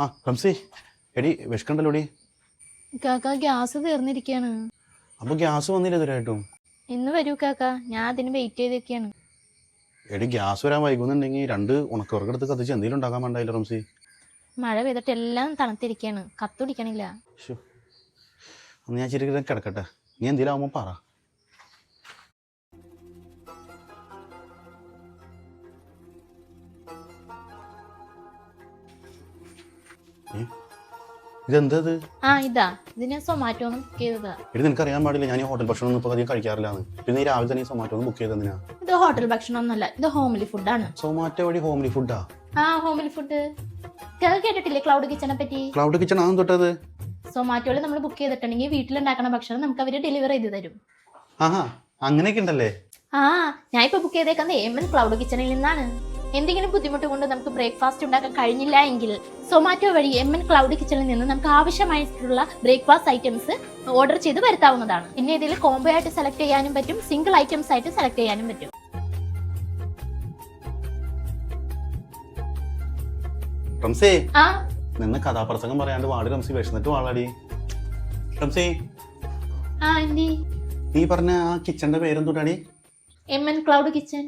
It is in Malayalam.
ആ കംസി എടി വിശക്കണ്ടല്ലോടി കാക്ക ഗ്യാസ് തീർന്നിരിക്കുകയാണ് അപ്പോൾ ഗ്യാസ് വന്നില്ല ഇതുവരെയായിട്ടും? ഇന്ന് വരൂ കാക്ക ഞാൻ അതിന് വെയിറ്റ് ചെയ്തൊക്കെയാണ് എടി ഗ്യാസ് വരാൻ വൈകുന്നുണ്ടെങ്കിൽ രണ്ട് ഉണക്കവർക്കെടുത്ത് കത്തിച്ച് എന്തെങ്കിലും ഉണ്ടാക്കാൻ വേണ്ടായില്ല റംസി? മഴ പെയ്തിട്ട് എല്ലാം തണുത്തിരിക്കുകയാണ് കത്തുപിടിക്കണില്ല ശ്ശോ. ഒന്ന് ഞാൻ ശരി കിടക്കട്ടെ. നീ എന്തെങ്കിലും ആവുമ്പോൾ പറ. ഏ? ഇതെന്താ ആ ഇതാ. ഇതിനെ സൊമാറ്റോ ബുക്ക് ചെയ്തതാ. എടി നിനക്കറിയാൻ പാടില്ല. ഞാൻ ഹോട്ടൽ ഭക്ഷണം ഒന്നും ഇപ്പോൾ അധികം കഴിക്കാറില്ലാന്ന്. പിന്നെ ഈ രാവിലെ തന്നെ സൊമാറ്റോ ബുക്ക് ചെയ്തെന്തിനാ ഇത് ഹോട്ടൽ ഭക്ഷണമൊന്നുമല്ല ഇത് ഹോംലി ഫുഡാണ് സൊമാറ്റോ വഴി ഹോംലി ഫുഡാ ആ? ഹോംലി ഫുഡ് കേട്ടിട്ടില്ലേ ക്ലൗഡ് കിച്ചണെ പറ്റി? ക്ലൗഡ് കിച്ചൺ ആണ് തൊട്ടത്? സൊമാറ്റോയിൽ നമ്മൾ ബുക്ക് ചെയ്തിട്ടുണ്ടെങ്കിൽ വീട്ടിലുണ്ടാക്കണ ഭക്ഷണം നമുക്ക് അവർ ഡെലിവറി ചെയ്ത് തരും. ആഹാ അങ്ങനെയൊക്കെ ഉണ്ടല്ലേ? ആ ഞാൻ ഇപ്പൊ ബുക്ക് ചെയ്തേക്കുന്നത് എം എൻ ക്ലൗഡ് കിച്ചണിൽ നിന്നാണ്. എന്തെങ്കിലും ബുദ്ധിമുട്ട് കൊണ്ട് നമുക്ക് ബ്രേക്ക്ഫാസ്റ്റ് ഉണ്ടാക്കാൻ കഴിഞ്ഞില്ല എങ്കിൽ സൊമാറ്റോ വഴി എം എൻ ക്ലൗഡ് കിച്ചണിൽ നിന്ന് നമുക്ക് ആവശ്യമായിട്ടുള്ള ബ്രേക്ക്ഫാസ്റ്റ് ഐറ്റംസ് ഓർഡർ ചെയ്ത് വരുത്താവുന്നതാണ്. പിന്നെ ഇതിൽ കോംബോ ആയിട്ട് സെലക്ട് ചെയ്യാനും പറ്റും സിംഗിൾ ഐറ്റംസ് ആയിട്ട് സെലക്ട് ചെയ്യാനും പറ്റും. റംസേ നിന്ന് കഥാപ്രസംഗം പറയാണ്ട് വാടി റംസി വിശന്നിട്ട് വാളാടി റംസി. നീ പറഞ്ഞ ആ കിച്ചന്റെ പേരെന്തൂട്ടാടി എം എൻ ക്ലൗഡ് കിച്ചൺ